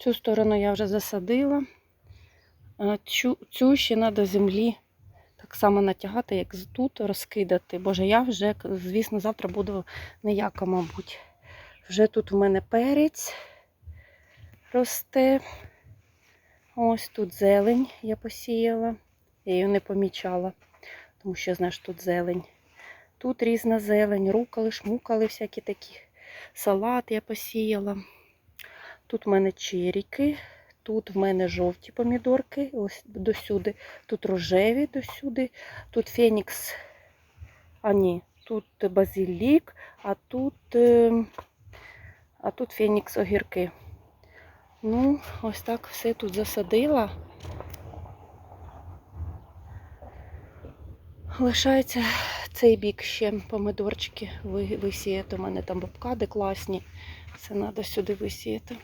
Цю сторону я вже засадила. А Цю, цю ще треба землі так само натягати, як тут розкидати. Боже, я вже, звісно, завтра буду ніяка, мабуть. Вже тут в мене перець росте. Ось тут зелень я посіяла. Я її не помічала, тому що знаєш, тут зелень. Тут різна зелень, рукали, шмукали, всякі такі. Салат я посіяла. Тут в мене черіки, тут в мене жовті помідорки, ось досюди. Тут рожеві досюди, тут фенікс, а ні, тут базилік, а тут, е, а тут фенікс огірки. Ну, ось так все тут засадила. Лишається цей бік ще помидорчики висіяти. У мене там бобкади класні. Це треба сюди висіяти.